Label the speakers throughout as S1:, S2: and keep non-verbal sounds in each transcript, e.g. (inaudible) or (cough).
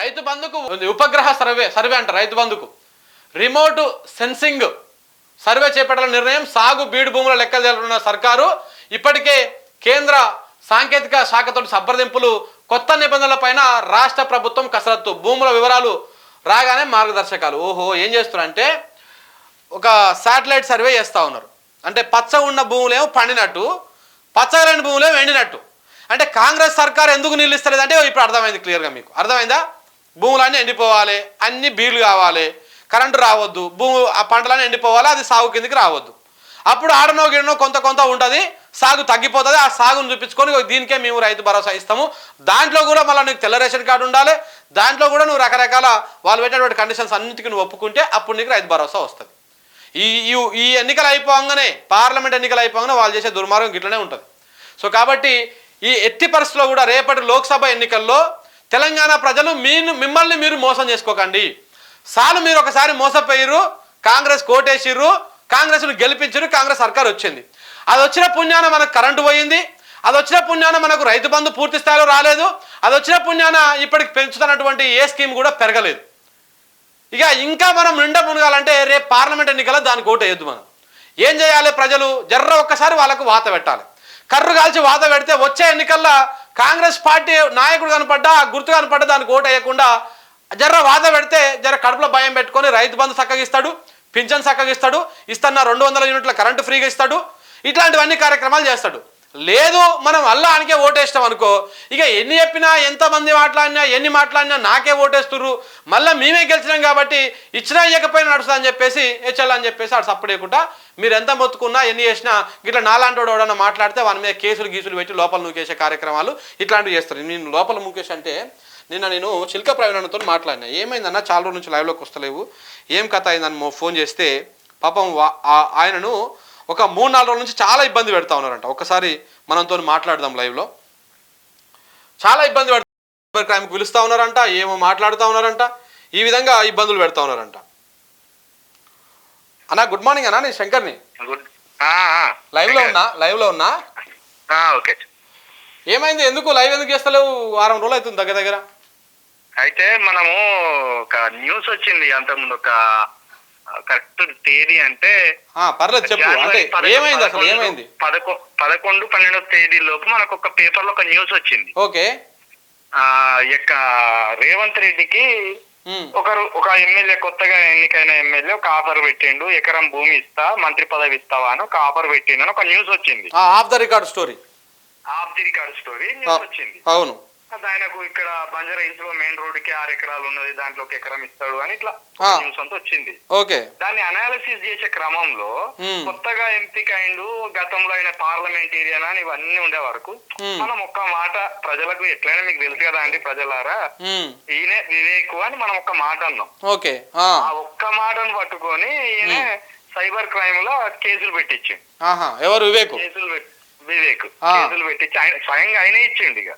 S1: రైతు బంధుకు ఉంది. ఉపగ్రహ సర్వే సర్వే అంట రైతు బంధుకు. రిమోట్ సెన్సింగ్ సర్వే చేపట్టాల నిర్ణయం సాగు బీడు భూముల లెక్కలు తెలుపుతున్న సర్కారు. ఇప్పటికే కేంద్ర సాంకేతిక శాఖతో సంప్రదింపులు కొత్త నిబంధనలపైన రాష్ట్ర ప్రభుత్వం కసరత్తు. భూముల వివరాలు రాగానే మార్గదర్శకాలు. ఓహో ఏం చేస్తున్నారంటే ఒక శాటిలైట్ సర్వే చేస్తూ ఉన్నారు. అంటే పచ్చ ఉన్న భూములేమో పండినట్టు పచ్చగా లేని భూములేమో ఎండినట్టు. అంటే కాంగ్రెస్ సర్కార్ ఎందుకు నీళ్ళు అంటే ఇప్పుడు అర్థమైంది క్లియర్గా మీకు. అర్థమైందా? భూములన్నీ ఎండిపోవాలి అన్ని బీలు కావాలి కరెంటు రావద్దు భూము ఆ పంటలన్నీ ఎండిపోవాలి అది సాగు కిందికి రావద్దు. అప్పుడు ఆడనో గిడనో కొంత కొంత ఉంటుంది సాగు తగ్గిపోతుంది ఆ సాగును చూపించుకొని దీనికే మేము రైతు భరోసా ఇస్తాము. దాంట్లో కూడా మళ్ళీ నీకు తెల్ల రేషన్ కార్డు ఉండాలి దాంట్లో కూడా నువ్వు రకరకాల వాళ్ళు పెట్టినటువంటి కండిషన్స్ అన్నిటికీ నువ్వు ఒప్పుకుంటే అప్పుడు నీకు రైతు భరోసా వస్తుంది. ఈ ఈ- ఎన్నికలు అయిపోగానే పార్లమెంట్ ఎన్నికలు అయిపోగానే వాళ్ళు చేసే దుర్మార్గం గిట్లనే ఉంటుంది. సో కాబట్టి ఈ ఎట్టి పరిస్థితుల్లో కూడా రేపటి లోక్సభ ఎన్నికల్లో తెలంగాణ ప్రజలు మీ మిమ్మల్ని మీరు మోసం చేసుకోకండి. సార్లు మీరు ఒకసారి మోసపోయారు కాంగ్రెస్ కోటేసిర్రు కాంగ్రెస్ను గెలిపించారు కాంగ్రెస్ సర్కార్ వచ్చింది. అది వచ్చిన పుణ్యాన మనకు కరెంటు పోయింది అది వచ్చిన పుణ్యాన మనకు రైతు బంధు పూర్తి స్థాయిలో రాలేదు అది వచ్చిన పుణ్యాన ఇప్పటికి పెంచుతున్నటువంటి ఏ స్కీమ్ కూడా పెరగలేదు. ఇక ఇంకా మనం నిండా మునగాలంటే రేపు పార్లమెంట్ ఎన్నికల దానికి ఓటు వేయద్దు మనం. ఏం చేయాలి ప్రజలు? జర్ర ఒక్కసారి వాళ్ళకు వాత పెట్టాలి. కర్రు కాల్చి వాత పెడితే వచ్చే ఎన్నికల్లో కాంగ్రెస్ పార్టీ నాయకుడు కనపడ్డా గుర్తు కనపడ్డా దానికి ఓటు వేయకుండా జర్ర వాద పెడితే జర కడుపులో భయం పెట్టుకొని రైతు బంధు చక్కగిస్తాడు పింఛన్ చక్కగిస్తాడు ఇస్తున్న రెండు వందల యూనిట్ల కరెంటు ఫ్రీగా ఇస్తాడు ఇట్లాంటివన్నీ కార్యక్రమాలు చేస్తాడు. లేదు మనం అల్లానికే ఓటేస్తాం అనుకో. ఇక ఎన్ని చెప్పినా ఎంతమంది మాట్లాడినా ఎన్ని మాట్లాడినా నాకే ఓటేస్తుర్రు. మళ్ళీ మేమే గెలిచినాం కాబట్టి ఇచ్చినా ఇవ్వకపోయినా నడుస్తా అని చెప్పేసి హెచ్ఎల్ అని చెప్పేసి అటు సప్పుడు లేకుండా మీరు ఎంత మొత్తుకున్నా ఎన్ని చేసినా ఇట్లా నాలాంటి ఎవడన్నా మాట్లాడితే వాని మీద కేసులు గీసులు పెట్టి లోపల నూకేసే కార్యక్రమాలు ఇట్లాంటివి చేస్తారు. నేను లోపల నూకేసి అంటే నిన్న నేను చిల్క ప్రవీణతో మాట్లాడినా. ఏమైందన్న చాలా రోజుల నుంచి లైవ్లోకి వస్తలేవు. ఏం కథ అయిందని ఫోన్ చేస్తే పాపం వా- ఆ- ఆయనను ఒక మూడు నాలుగు రోజుల నుంచి చాలా ఇబ్బంది పెడతా ఉన్నారంట. ఒకసారి మనతో మాట్లాడదాం లైవ్లో చాలా ఇబ్బంది పెడతా సైబర్ క్రైమ్కి పిలుస్తూ ఉన్నారంట? ఏమో మాట్లాడుతూ ఉన్నారంట? ఈ విధంగా ఇబ్బందులు పెడతా ఉన్నారంట. అన్నా గుడ్ మార్నింగ్ అన్నా నేను శంకర్ని. లైవ్లో ఉన్నా? లైవ్లో ఉన్నా?
S2: ఓకే.
S1: ఏమైంది? ఎందుకు లైవ్ ఎందుకు చేస్తలేవు? వారం రోజులు అవుతుంది దగ్గర దగ్గర.
S2: అయితే మనము ఒక న్యూస్ వచ్చింది అంతకుముందు. ఒక కరెక్ట్ తేదీ అంటే
S1: పర్లేదు చెప్పు. అంటే ఏమైంది అసలు?
S2: పదకొండు-
S1: ఏమైంది?
S2: పదకొ పదకొండు పన్నెండో తేదీ లోపు మనకు ఒక పేపర్లో ఒక న్యూస్ వచ్చింది.
S1: ఓకే.
S2: ఆ యొక్క రేవంత్ రెడ్డికి ఒకరు ఒక ఎమ్మెల్యే కొత్తగా ఎన్నికైన ఎమ్మెల్యే ఒక ఆఫర్ పెట్టిండు. ఎకరం భూమి ఇస్తా మంత్రి పదవి ఇస్తావా అని ఒక ఆఫర్ పెట్టిండు అని ఒక న్యూస్ వచ్చింది.
S1: Off the record story.
S2: Off the record story news వచ్చింది.
S1: అవును.
S2: అది ఆయనకు ఇక్కడ బంజారా హిల్స్లో మెయిన్ రోడ్కి ఆరు ఎకరాలు ఉన్నది దాంట్లో ఒక ఎకరం ఇస్తాడు అని ఇట్లా. న్యూస్ అంతా వచ్చింది.
S1: ఓకే.
S2: దాన్ని అనాలిసిస్ చేసే క్రమంలో. కొత్తగా ఎంపిక అయిండు గతంలో ఆయన పార్లమెంటేరియన్ అని ఇవన్నీ ఉండే వరకు. మనం ఒక్క మాట ప్రజలకు ఎట్లయినా మీకు తెలుసు కదా అండి ప్రజలారా? ఈయనే వివేకు అని మనం ఒక్క మాట అన్నాం.
S1: ఓకే. ఆ,
S2: ఒక్క మాటను పట్టుకొని ఈయన సైబర్ క్రైమ్లో కేసులు పెట్టించి
S1: ఎవరు వివేకు?
S2: కేసులు పెట్టి వివేక్. కేసులు పెట్టించి ఆయన స్వయంగా ఆయనే ఇచ్చిండు ఇక.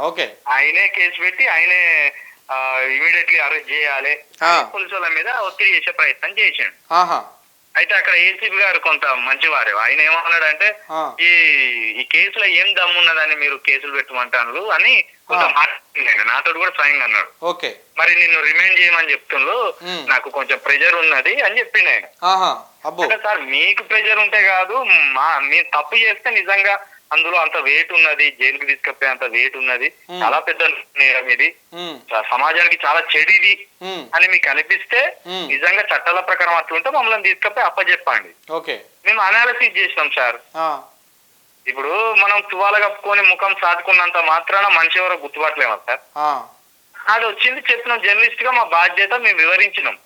S1: ఓకే.
S2: ఆయనే కేసు పెట్టి ఆయనే ఇమీడియట్లీ అరెస్ట్ చేయాలి పోలీసు వాళ్ళ మీద ఒత్తిడి చేసే ప్రయత్నం చేసిండు. అయితే అక్కడ ఏసీపీ గారు కొంత మంచివారే. ఆయన ఏమన్నాడంటే. ఈ ఈ కేసులో ఏం దమ్మున్నదని మీరు కేసులు పెట్టమంటాను అని కొంత
S1: ఆ.
S2: మాట్లాడిండు నాతో కూడా స్వయంగా అన్నాడు.
S1: ఓకే.
S2: మరి నిన్ను రిమైండ్ చేయమని చెప్తుండ్రు.
S1: ఉమ్.
S2: నాకు కొంచెం ప్రెజర్ ఉన్నది అని చెప్పిండు ఆయన. సార్ మీకు ప్రెజర్ ఉంటే కాదు మా మీరు తప్పు చేస్తే నిజంగా అందులో అంత వెయిట్ ఉన్నది జైలుకి తీసుకపోయే అంత వెయిట్ ఉన్నది. చాలా పెద్ద నేరం ఇది. సమాజానికి చాలా చెడు ఇది
S1: ఉమ్,
S2: అని మీకు అనిపిస్తే. నిజంగా చట్టాల ప్రకారం అట్లుంటే మమ్మల్ని తీసుకపోయి అప్పచెప్పండి మేము అనాలిసిస్ చేసినాం సార్ ఇప్పుడు మనం తువాల కప్పుకొని ముఖం సాటుకున్నంత మాత్రాన మనిషి ఎవరో గుర్తుపట్టలేమా సార్ అది వచ్చింది చెప్పినాం జర్నలిస్ట్గా మా బాధ్యత మేము వివరించినాం.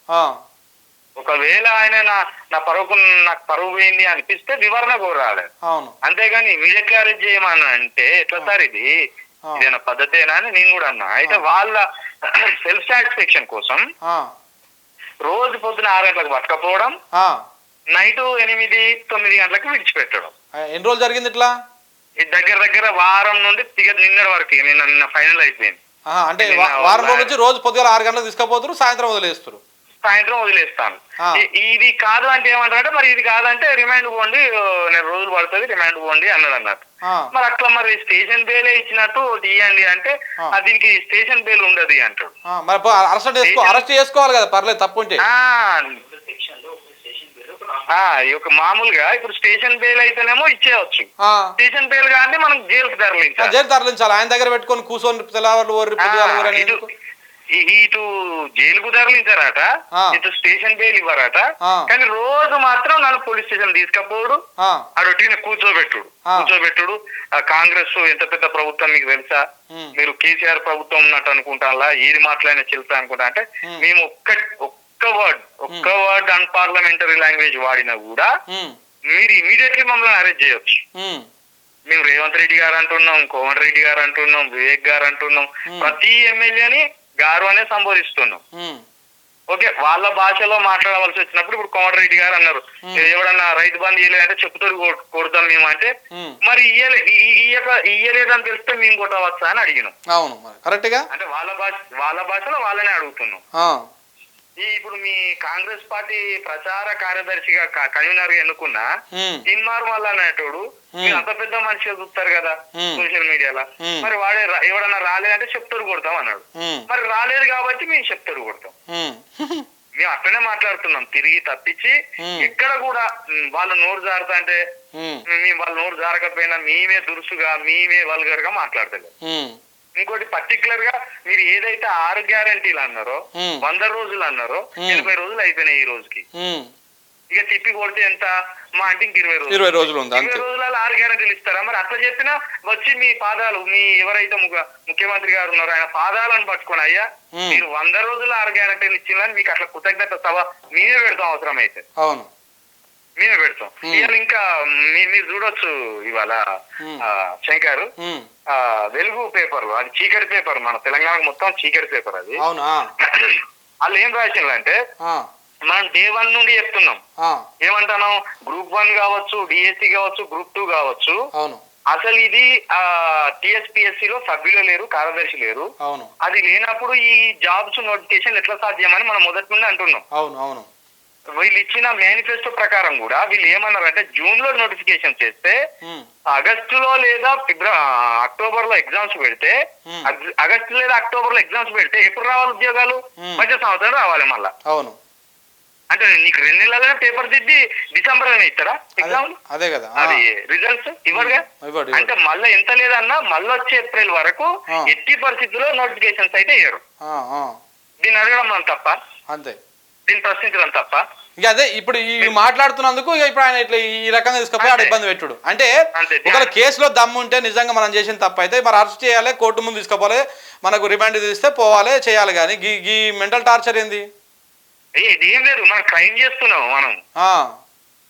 S2: ఒకవేళ ఆయన నా నా పరువుకు నాకు పరువు పోయింది అనిపిస్తే వివరణ కోరాలి. అంతేగాని ఇమీడియట్ అరెస్ట్ చేయమని అంటే ఎట్లా సార్ ఇది?
S1: ఆ.
S2: ఇదేనా పద్ధతేనా అని నేను కూడా అన్నా. అయితే వాళ్ళ (clears throat) సెల్ఫ్ సాటిస్ఫాక్షన్ కోసం రోజు పొద్దున ఆరు గంటలకు పట్టకపోవడం. నైట్ ఎనిమిది తొమ్మిది గంటలకు విడిచిపెట్టడం.
S1: ఎన్ని రోజులు జరిగింది ఇట్లా?
S2: ఇది దగ్గర దగ్గర వారం నుండి తిగ నిన్నటి వరకు నిన్న నిన్న ఫైనల్ అయిపోయింది.
S1: అంటే వారం రోజుల
S2: వాళ్ళ-
S1: నుంచి రోజు పొద్దుగాల ఆరు గంటలకు తీసుకుపోతారు సాయంత్రం వదిలేస్తారు.
S2: సాయంత్రం వదిలేస్తాను. ఇది కాదు అంటే ఏమంటారంటే మరి ఇది కాదంటే రిమాండ్ పోండి నెల రోజులు పడుతుంది రిమాండ్ పోండి అన్నాడు అన్నట్టు
S1: ఆ,
S2: మరి అట్లా మరి స్టేషన్ బెయిలే ఇచ్చినట్టు ఇవ్వండి అంటే దీనికి స్టేషన్ బెయిల్ ఉండదు అంటాడు.
S1: అరెస్ట్ చేసుకో అరెస్ట్ చేసుకోవాలి కదా పర్లేదు తప్పు ఉంటే.
S2: యొక్క మామూలుగా ఇప్పుడు స్టేషన్ బెయిల్ అయితేనేమో ఇచ్చేయచ్చు. స్టేషన్ బెయిల్ కానీ మనం జైలుకి
S1: ఆ,
S2: తరలించాలి
S1: జైలు తరలించాలి. ఆయన దగ్గర పెట్టుకొని కూర్చొని తెల్లవారు అని
S2: ఇటు జైలుకు తరలించారట. ఇటు స్టేషన్ బెయిల్ ఇవ్వరట. కానీ రోజు మాత్రం నన్ను పోలీస్ స్టేషన్ తీసుకపోడు
S1: ఆ,
S2: అడొట్టిన కూర్చోబెట్టుడు. కూర్చోబెట్టుడు. ఆ కాంగ్రెస్ ఎంత పెద్ద ప్రభుత్వం మీకు తెలుసా? మీరు కేసీఆర్ ప్రభుత్వం ఉన్నట్టు అనుకుంటారా? ఏది మాట్లాడినా చెల్తా అనుకుంటా? అంటే. మేము ఒక్క ఒక్క వర్డ్ ఒక్క వర్డ్ అన్పార్లమెంటరీ లాంగ్వేజ్ వాడినా కూడా మీరు ఇమీడియట్లీ మమ్మల్ని అరెస్ట్ చేయొచ్చు. మేము రేవంత్ రెడ్డి గారు అంటున్నాం కోమటి రెడ్డి గారు అంటున్నాం వివేక్ గారు అంటున్నాం. ప్రతి ఎమ్మెల్యేని గారు అనే సంబోధిస్తున్నాం. ఓకే వాళ్ళ భాషలో మాట్లాడవలసి వచ్చినప్పుడు ఇప్పుడు కోమటి రెడ్డి గారు అన్నారు. ఎవడన్నా రైతు బంధు ఇయ్యలేదంటే చెప్పుతోడు కొ- కొడతాం మేము అంటే. మరి ఇయ్యలే ఇయ్యలేదని తెలిస్తే మేము కొట్టవచ్చా అని అడిగినాం.
S1: అవును మరి. కరెక్ట్గా?
S2: అంటే వాళ్ళ భాష వాళ్ళ భాషలో వాళ్ళనే అడుగుతున్నాం. ఈ ఇప్పుడు మీ కాంగ్రెస్ పార్టీ ప్రచార కార్యదర్శిగా కన్వీనర్గా ఎన్నుకున్న తిన్మార్ వల్ల అనేటోడు మీరు అంత పెద్ద మనిషిగా చూస్తారు కదా. సోషల్ మీడియాలో. మరి వాడే ఎవడన్నా రాలేదంటే చెప్తాడు కొడతాం అన్నాడు. మరి రాలేదు కాబట్టి మేము చెప్తాడు కొడతాం. (laughs) మేము అట్లనే మాట్లాడుతున్నాం. తిరిగి తప్పించి. ఎక్కడ కూడా వాళ్ళు నోరు జారుతా అంటే మేము వాళ్ళ నోరు జారకపోయినా మేమే దురుసుగా మేమే వల్గర్గా మాట్లాడతలేదు ఇంకోటి పర్టికులర్గా మీరు ఏదైతే ఆరు గ్యారంటీలు అన్నారో. వంద రోజులు అన్నారో. ఎనభై రోజులు అయిపోయినాయి ఈ రోజుకి. ఇక తిప్పి కొడితే ఎంత మా అంటే ఇంక ఇరవై రోజులు
S1: ఇరవై రోజులు ఉంది
S2: ఇరవై
S1: అంతే
S2: రోజులలో ఆరు గ్యారంటీలు ఇస్తారా మరి అట్లా చెప్పినా వచ్చి మీ పాదాలు మీ ఎవరైతే ముఖ్య- ముఖ్యమంత్రి గారు ఉన్నారో ఆయన పాదాలను పట్టుకొని అయ్యా. మీరు వంద రోజులు ఆరు గ్యారంటీలు ఇచ్చిందని మీకు అట్లా కృతజ్ఞత సభ మేమే పెడతాం అవసరం అయితే
S1: అవును
S2: మేమే పెడతాం. ఇవాళ ఇంకా మీ- మీరు చూడొచ్చు ఇవాళ. ఆ, శంకర్. వెలుగు పేపర్ అది చీకటి పేపర్ మన తెలంగాణ మొత్తం చీకటి పేపర్ అది. వాళ్ళు ఏం రాసిందంటే
S1: ఆ,
S2: మనం డే వన్ నుండి చెప్తున్నాం.
S1: ఆ,
S2: ఏమంటాను గ్రూప్ వన్ కావచ్చు డిఎస్సి కావచ్చు గ్రూప్ టూ కావచ్చు. అసలు ఇది ఆ టిఎస్పిఎస్సి లో సభ్యులు లేరు కార్యదర్శి లేరు. అది లేనప్పుడు ఈ జాబ్స్ నోటిఫికేషన్ ఎట్లా సాధ్యమని మనం మొదటి నుండి అంటున్నాం.
S1: అవును అవును.
S2: వీళ్ళు ఇచ్చిన మేనిఫెస్టో ప్రకారం కూడా వీళ్ళు ఏమన్నారంటే జూన్లో నోటిఫికేషన్ చేస్తే
S1: ఉమ్,
S2: ఆగస్టులో లేదా ఫిబ్రవరి అక్టోబర్లో ఎగ్జామ్స్ పెడితే ఆగస్టు లేదా అక్టోబర్లో ఎగ్జామ్స్ పెడితే ఎప్పుడు రావాలి ఉద్యోగాలు. మధ్య సంవత్సరం రావాలి మళ్ళా.
S1: అవును.
S2: అంటే నీకు రెండు నెలలనే పేపర్ దిద్ది డిసెంబర్లోనే ఇస్తారా ఎగ్జామ్
S1: అదే కదా.
S2: అది రిజల్ట్స్ ఇవ్వరుగా అంటే మళ్ళీ ఎంత లేదన్నా మళ్ళీ వచ్చే ఏప్రిల్ వరకు. ఎట్టి పరిస్థితుల్లో నోటిఫికేషన్స్ అయితే ఇయ్యరు. దీన్ని అడగడం మనం తప్ప.
S1: అంతే.
S2: దీన్ని ప్రశ్నించడం తప్ప
S1: ఇక అదే ఇప్పుడు ఈ మాట్లాడుతున్నందుకు ఇప్పుడు ఆయన ఇట్లా ఈ రకంగా తీసుకుపోయి ఆడ. ఇబ్బంది పెట్టుడు. అంటే. ఒకవేళ కేసులో దమ్ము ఉంటే నిజంగా మనం చేసిన తప్పు అయితే మరి అరెస్ట్ చేయాలి కోర్టు ముందు తీసుకుపోవాలి మనకు రిమాండ్ తీస్తే పోవాలి చేయాలి కానీ. ఈ ఈ మెంటల్ టార్చర్ ఏంది?
S2: ఏ, లేదు. మనం క్రైమ్ చేస్తున్నాం మనం.
S1: ఆ,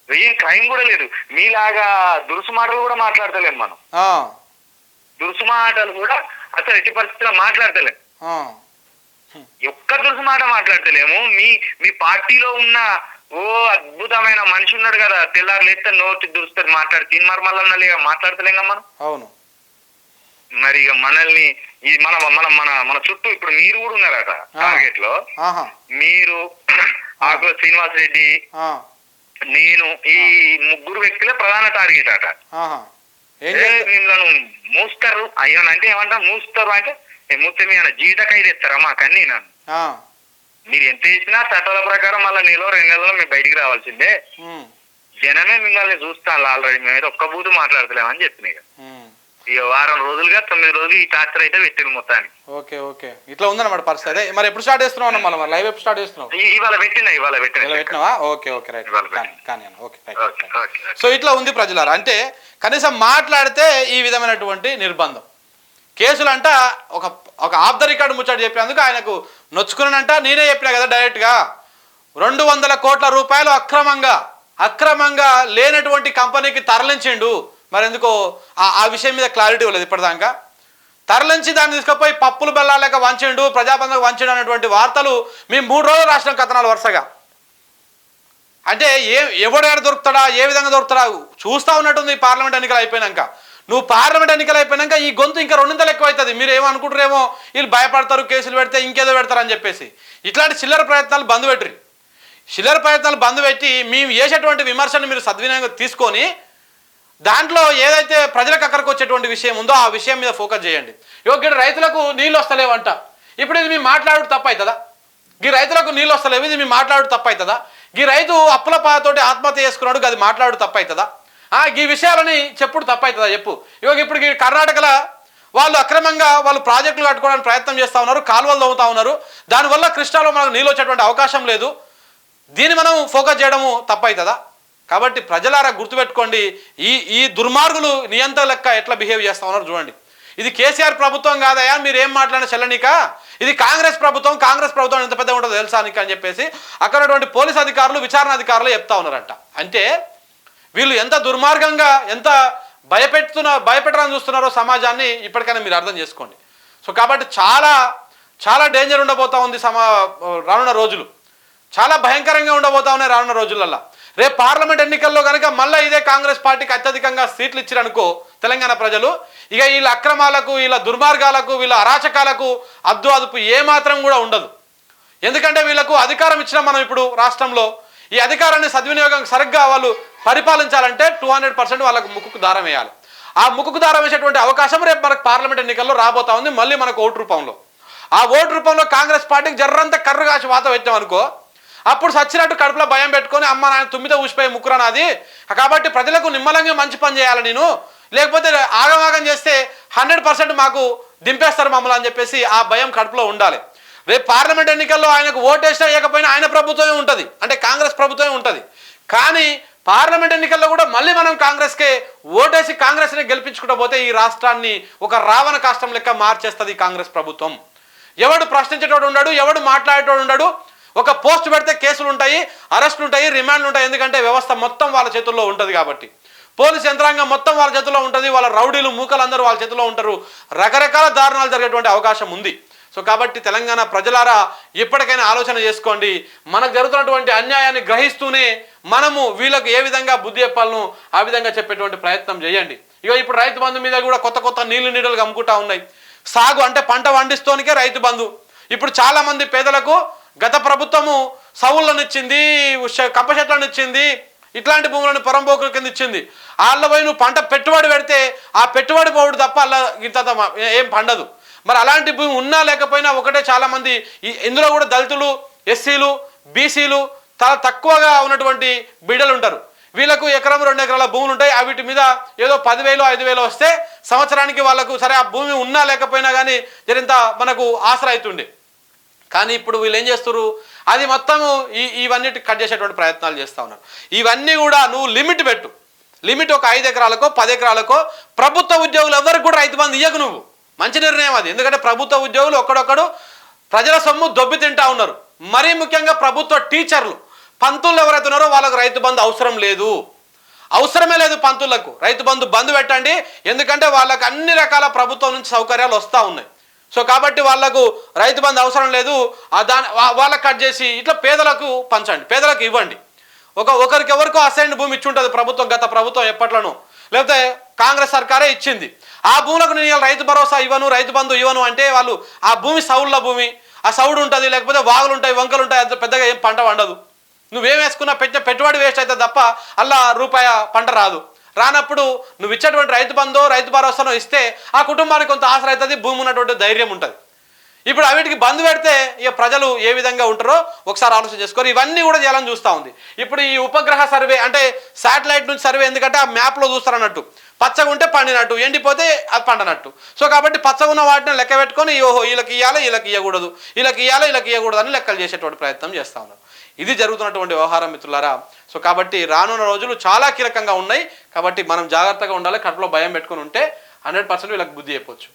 S2: ఏం క్రైమ్ కూడా లేదు. మీలాగా దురుసు మాటలు కూడా మాట్లాడతలేం మనం.
S1: ఆ,
S2: దురుసు మాటలు కూడా అసలు ఎట్టి పరిస్థితుల్లో మాట్లాడతలేం.
S1: ఆ,
S2: ఒక్క దురుసు మాట మాట్లాడతలేము. మీ మీ పార్టీలో ఉన్న ఓ అద్భుతమైన మనిషి ఉన్నాడు కదా తెల్లారు లేస్తే నోటి దురుస్తుంది మాట్లాడి తిన్ మరమల్ల మాట్లాడతలేం కదా మనం?
S1: అవును.
S2: మరి ఇక మనల్ని ఈ మన మన మన మన చుట్టూ ఇప్పుడు మీరు కూడా ఉన్నారట
S1: ఆ. టార్గెట్లో?
S2: మీరు ఆకుల శ్రీనివాస్ రెడ్డి నేను ఈ ముగ్గురు వ్యక్తులే ప్రధాన టార్గెట్ అట. మిమ్మల్ని మూస్తారు. అయ్యో అంటే ఏమంటారు? మూస్తారు అంటే "ఏ, మూస్తే మీ జీవితకైదు ఇస్తారా మాకన్నీ నన్ను. మీరు ఎంత ఇచ్చినా చట్టాల ప్రకారం మళ్ళీ నెలలో రెండు నెలలో మీరు బయటికి రావాల్సిందే. జనమే మిమ్మల్ని చూస్తాను ఆల్రెడీ మేమైతే ఒక్క బూతు మాట్లాడతలేమని చెప్పినాయి. ఇక. వారం రోజులుగా తొమ్మిది రోజులు ఈ టార్చర్ అయితే పెట్టింది మొత్తానికి.
S1: Okay okay. ఇట్లా ఉందన్నమాట పరిస్థితి. అదే మరి ఎప్పుడు స్టార్ట్ చేస్తున్నావు అన్న మళ్ళీ లైవ్ ఎప్పుడు స్టార్ట్ చేస్తున్నావు?
S2: ఇవాళ పెట్టినా ఇవాళ పెట్టిన.
S1: పెట్టినావా? Okay okay right. కానీ ఓకే. సో ఇట్లా ఉంది ప్రజలారా? అంటే కనీసం మాట్లాడితే ఈ విధమైనటువంటి నిర్బంధం. కేసులంట ఒక ఒక ఆఫ్ ద రికార్డు ముచ్చట చెప్పినందుకు ఆయనకు నొచ్చుకున్నానంట. నేనే చెప్పినా కదా డైరెక్ట్గా. రెండు వందల కోట్ల రూపాయలు అక్రమంగా అక్రమంగా లేనటువంటి కంపెనీకి తరలించిండు. మరి ఎందుకో ఆ విషయం మీద క్లారిటీ ఇవ్వలేదు ఇప్పటిదాకా. తరలించి దాన్ని తీసుకుపోయి పప్పులు బెల్లాలేక వంచిండు ప్రజాబంధకు వంచిండు అనేటువంటి వార్తలు మేము మూడు రోజులు రాష్ట్రం కథనాలు వరుసగా. అంటే ఏ ఎవడు దొరుకుతాడా ఏ విధంగా దొరుకుతాడా చూస్తా ఉన్నట్టుంది ఈ పార్లమెంట్ ఎన్నికలు అయిపోయినాక. నువ్వు పార్లమెంట్ ఎన్నికలు అయిపోయినాక ఈ గొంతు ఇంకా రెండింతలు ఎక్కువ అవుతుంది మీరు ఏమనుకుంటారేమో వీళ్ళు భయపడతారు కేసులు పెడితే ఇంకేదో పెడతారని చెప్పేసి. ఇట్లాంటి చిల్లర ప్రయత్నాలు బంద్ పెట్టరు చిల్లర ప్రయత్నాలు బంద్ పెట్టి మేము చేసేటువంటి విమర్శను మీరు సద్వినియోగం తీసుకొని దాంట్లో ఏదైతే ప్రజలకు అక్కడికి వచ్చేటువంటి విషయం ఉందో ఆ విషయం మీద ఫోకస్ చేయండి. యోగ్యుడు రైతులకు నీళ్ళు వస్తలేవంట. ఇప్పుడు ఇది మేము మాట్లాడు తప్పు అవుతుందా ఈ రైతులకు నీళ్ళు వస్తలేవు ఇది మేము మాట్లాడు తప్పు అవుతుందా ఈ రైతు అప్పుల పాతోటి ఆత్మహత్య చేసుకున్నాడు అది మాట్లాడు తప్పు అవుతుందా ఈ విషయాలని చెప్పుడు తప్పవుతుందా చెప్పు. ఇವಾಗ ఇప్పుడు కర్ణాటకలో వాళ్ళు అక్రమంగా వాళ్ళు ప్రాజెక్టులు కట్టుకోవడానికి ప్రయత్నం చేస్తూ ఉన్నారు కాలువలు తవ్వుతూ ఉన్నారు. దానివల్ల కృష్ణాలో మనకు నీళ్ళు వచ్చేటువంటి అవకాశం లేదు. దీన్ని మనం ఫోకస్ చేయడము తప్పవుతుందా కాబట్టి ప్రజలారా గుర్తుపెట్టుకోండి ఈ ఈ దుర్మార్గులు నియంత్రణ లెక్క ఎట్లా బిహేవ్ చేస్తా ఉన్నారు చూడండి. ఇది కేసీఆర్ ప్రభుత్వం కాదయా మీరు ఏం మాట్లాడిన చెల్లనిక? ఇది కాంగ్రెస్ ప్రభుత్వం కాంగ్రెస్ ప్రభుత్వం ఎంత పెద్దగా ఉంటుందో తెలుసా అని చెప్పేసి అక్కడ పోలీస్ అధికారులు విచారణ అధికారులు చెప్తా ఉన్నారంట. అంటే వీళ్ళు ఎంత దుర్మార్గంగా ఎంత భయపెడుతున్న భయపెట్టడానికి చూస్తున్నారో సమాజాన్ని ఇప్పటికైనా మీరు అర్థం చేసుకోండి. సో కాబట్టి చాలా చాలా డేంజర్ ఉండబోతా ఉంది సమా రానున్న రోజులు. చాలా భయంకరంగా ఉండబోతా ఉన్నాయి రానున్న రోజులల్లో. రేపు పార్లమెంట్ ఎన్నికల్లో కనుక మళ్ళీ ఇదే కాంగ్రెస్ పార్టీకి అత్యధికంగా సీట్లు ఇచ్చారనుకో తెలంగాణ ప్రజలు ఇక వీళ్ళ అక్రమాలకు వీళ్ళ దుర్మార్గాలకు వీళ్ళ అరాచకాలకు అద్దు అదుపు ఏమాత్రం కూడా ఉండదు. ఎందుకంటే వీళ్ళకు అధికారం ఇచ్చిన మనం ఇప్పుడు రాష్ట్రంలో. ఈ అధికారాన్ని సద్వినియోగం సరిగ్గా వాళ్ళు పరిపాలించాలంటే టూ హండ్రెడ్ పర్సెంట్ వాళ్ళకు ముక్కుకు దారం వేయాలి. ఆ ముక్కుకు దారం వేసేటువంటి అవకాశం రేపు మనకు పార్లమెంట్ ఎన్నికల్లో రాబోతా ఉంది మళ్ళీ మనకు ఓటు రూపంలో. ఆ ఓటు రూపంలో కాంగ్రెస్ పార్టీకి జర్రంత కర్రు కాసి వాత పెట్టాం అనుకో అప్పుడు సచ్చినట్టు కడుపులో భయం పెట్టుకొని అమ్మ నాయన తుమ్మితో ఊసిపోయి ముక్కురానాది కాబట్టి ప్రజలకు నిమ్మలంగా మంచి పని చేయాలి నేను. లేకపోతే ఆగమాగం చేస్తే హండ్రెడ్ పర్సెంట్ మాకు దింపేస్తారు మమ్మల్ని అని చెప్పేసి ఆ భయం కడుపులో ఉండాలి. రేపు పార్లమెంట్ ఎన్నికల్లో ఆయనకు ఓటేసినా వేయకపోయినా ఆయన ప్రభుత్వమే ఉంటుంది. అంటే కాంగ్రెస్ ప్రభుత్వమే ఉంటుంది. కానీ పార్లమెంట్ ఎన్నికల్లో కూడా మళ్ళీ మనం కాంగ్రెస్కే ఓటేసి కాంగ్రెస్ని గెలిపించుకుంటూ పోతే ఈ రాష్ట్రాన్ని ఒక రావణ కాష్టం లెక్క మార్చేస్తుంది కాంగ్రెస్ ప్రభుత్వం. ఎవడు ప్రశ్నించేటోడు ఉన్నాడు ఎవడు మాట్లాడేటోడు ఉన్నాడు ఒక పోస్ట్ పెడితే కేసులు ఉంటాయి అరెస్టులు ఉంటాయి రిమాండ్లు ఉంటాయి. ఎందుకంటే వ్యవస్థ మొత్తం వాళ్ళ చేతుల్లో ఉంటుంది కాబట్టి. పోలీస్ యంత్రాంగం మొత్తం వాళ్ళ చేతుల్లో ఉంటుంది. వాళ్ళ రౌడీలు మూకలు అందరూ వాళ్ళ చేతుల్లో ఉంటారు. రకరకాల దారుణాలు జరిగేటువంటి అవకాశం ఉంది. సో కాబట్టి తెలంగాణ ప్రజలారా ఎప్పటికైనా ఆలోచన చేసుకోండి. మనకు జరుగుతున్నటువంటి అన్యాయాన్ని గ్రహిస్తూనే మనము వీళ్ళకు ఏ విధంగా బుద్ధి చెప్పాలను ఆ విధంగా చెప్పేటువంటి ప్రయత్నం చేయండి. ఇక ఇప్పుడు రైతు బంధు మీద కూడా కొత్త కొత్త నీళ్ళు నీడలు అమ్ముకుంటా ఉన్నాయి. సాగు అంటే పంట పండిస్తోనికే రైతు బంధు. ఇప్పుడు చాలా మంది పేదలకు గత ప్రభుత్వము సవుళ్ళను ఇచ్చింది కప్ప చెట్లను ఇచ్చింది ఇట్లాంటి భూములను పొరంబోకుల కింద ఇచ్చింది వాళ్ళ పోయి నువ్వు పంట పెట్టుబడి పెడితే ఆ పెట్టుబడి పోవుడు తప్ప అలా ఇంత ఏం పండదు. మరి అలాంటి భూమి ఉన్నా లేకపోయినా ఒకటే చాలామంది ఈ- ఇందులో కూడా దళితులు ఎస్సీలు బీసీలు చాలా తక్కువగా ఉన్నటువంటి బిడ్డలు ఉంటారు. వీళ్ళకు ఎకరం రెండు ఎకరాల భూములు ఉంటాయి. ఆ వీటి మీద ఏదో పదివేలు ఐదు వేలు వస్తే సంవత్సరానికి వాళ్ళకు సరే ఆ భూమి ఉన్నా లేకపోయినా కానీ జరింత మనకు ఆసరా అవుతుండే కానీ ఇప్పుడు వీళ్ళు ఏం చేస్తారు అది మొత్తము ఈ ఇవన్నిటి కట్ చేసేటువంటి ప్రయత్నాలు చేస్తూ ఉన్నారు. ఇవన్నీ కూడా నువ్వు లిమిట్ పెట్టు. లిమిట్ ఒక ఐదు ఎకరాలకో పది ఎకరాలకో ప్రభుత్వ ఉద్యోగులు ఎవరికి కూడా రైతు బంధు ఇయ్యకు నువ్వు. మంచి నిర్ణయం అది. ఎందుకంటే ప్రభుత్వ ఉద్యోగులు ఒక్కడొక్కడు ప్రజల సొమ్ము దొబ్బి తింటా ఉన్నారు. మరీ ముఖ్యంగా ప్రభుత్వ టీచర్లు. పంతులు ఎవరైతే ఉన్నారో వాళ్ళకు రైతు బంధు అవసరం లేదు. అవసరమే లేదు పంతులకు. రైతు బంధు బంద్ పెట్టండి. ఎందుకంటే వాళ్ళకు అన్ని రకాల ప్రభుత్వం నుంచి సౌకర్యాలు వస్తూ ఉన్నాయి. సో కాబట్టి వాళ్ళకు రైతు బంధు అవసరం లేదు. ఆ దాని వా- వాళ్ళకి కట్ చేసి ఇట్లా పేదలకు పంచండి. పేదలకు ఇవ్వండి. ఒక ఒకరికి ఎవరికో అసైన్ భూమి ఇచ్చి ఉంటుంది ప్రభుత్వం గత ప్రభుత్వం ఎప్పట్లోనూ. లేకపోతే కాంగ్రెస్ సర్కారే ఇచ్చింది. ఆ భూములకు నేను రైతు భరోసా ఇవ్వను రైతు బంధు ఇవ్వను అంటే వాళ్ళు ఆ భూమి సౌళ్ళ భూమి ఆ సౌడు ఉంటుంది లేకపోతే వాగులు ఉంటాయి వంకలు ఉంటాయి అంత పెద్దగా ఏం పంట పండదు. నువ్వేం వేసుకున్నా పెట్టే పెట్టుబడి వేస్ట్ అవుతుంది తప్ప అలా రూపాయ పంట రాదు. రానప్పుడు నువ్వు ఇచ్చేటువంటి రైతు బంధో రైతు భరోసానో ఇస్తే ఆ కుటుంబానికి కొంత ఆసర అవుతుంది భూమి ఉన్నటువంటి ధైర్యం ఉంటుంది. ఇప్పుడు అవిటికి బంద్ పెడితే ఇక ప్రజలు ఏ విధంగా ఉంటారో ఒకసారి ఆలోచన చేసుకోరు. ఇవన్నీ కూడా చేయాలని చూస్తూ ఉంది. ఇప్పుడు ఈ ఉపగ్రహ సర్వే అంటే శాటిలైట్ నుంచి సర్వే ఎందుకంటే ఆ మ్యాప్లో చూస్తారన్నట్టు పచ్చగా ఉంటే పండినట్టు ఎండిపోతే అది పండనట్టు. సో కాబట్టి పచ్చగా ఉన్న వాటిని లెక్క పెట్టుకొని ఓహో వీళ్ళకి ఇవ్వాలి వీళ్ళకి ఇవ్వకూడదు వీళ్ళకి ఇవ్వాలి వీళ్ళకి ఇవ్వకూడదు అని లెక్కలు చేసేటువంటి ప్రయత్నం చేస్తూ ఉన్నారు. ఇది జరుగుతున్నటువంటి వ్యవహారం మిత్రులారా. సో కాబట్టి రానున్న రోజులు చాలా కీలకంగా ఉన్నాయి. కాబట్టి మనం జాగ్రత్తగా ఉండాలి కడుపులో భయం పెట్టుకుని ఉంటే హండ్రెడ్ పర్సెంట్ వీళ్ళకి బుద్ధి చెప్పొచ్చు